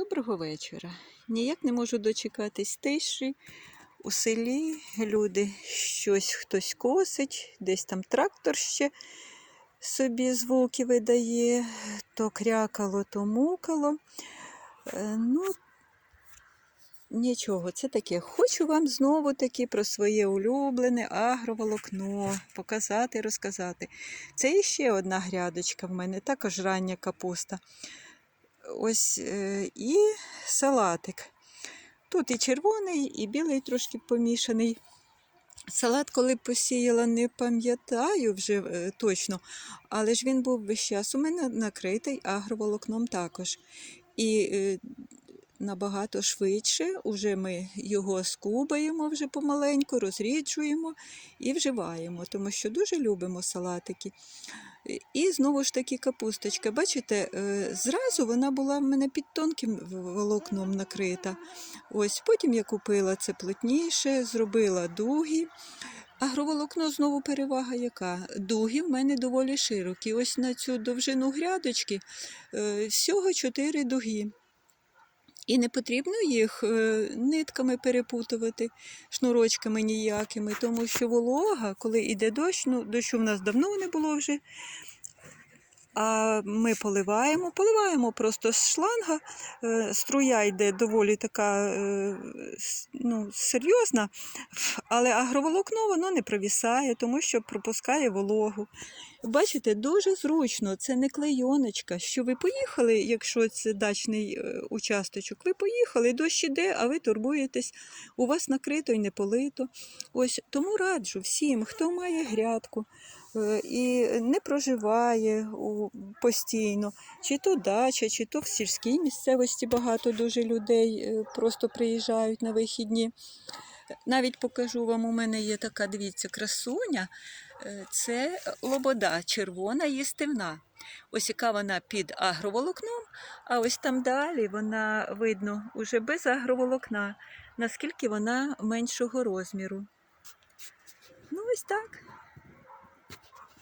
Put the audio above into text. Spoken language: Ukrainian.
Доброго вечора. Ніяк не можу дочекатись тиші. У селі люди щось хтось косить, десь там трактор ще собі звуки видає, то крякало, то мукало. Е, Ну, нічого, це таке. Хочу вам знову таки про своє улюблене агроволокно показати, розказати. Це іще одна грядочка в мене, також рання капуста. Ось е, і салатик. Тут і червоний, і білий трошки помішаний. Салат, коли посіяла, не пам'ятаю вже е, точно, але ж він був весь час у мене накритий агроволокном також. І е, набагато швидше вже ми його скубаємо вже помаленьку, розріджуємо і вживаємо, тому що дуже любимо салатики. І знову ж таки капусточка. Бачите, е, зразу вона була в мене під тонким волокном накрита. Ось Потім я купила це плотніше, зробила дуги. Агроволокно знову перевага яка? Дуги в мене доволі широкі. Ось на цю довжину грядочки е, всього 4 дуги. І не потрібно їх е, нитками перепутувати, шнурочками ніякими, тому що волога, коли йде дощ, ну дощу в нас давно не було вже. А ми поливаємо, поливаємо просто з шланга. е, Струя йде доволі така е, ну, серйозна, але агроволокно воно не провісає, тому що пропускає вологу. Бачите, дуже зручно, це не клейоночка. Що ви поїхали, якщо це дачний е, участочок, ви поїхали, дощ іде, а ви турбуєтесь, у вас накрито і не полито. Ось тому раджу всім, хто має грядку і не проживає постійно, чи то дача, чи то в сільській місцевості багато дуже людей е, просто приїжджають на вихідні. Навіть покажу вам, у мене є така, дивіться, красуня. Е, Це лобода червона їстивна. Ось яка вона під агроволокном, а ось там далі вона видно уже без агроволокна, наскільки вона меншого розміру. Ну, ось так.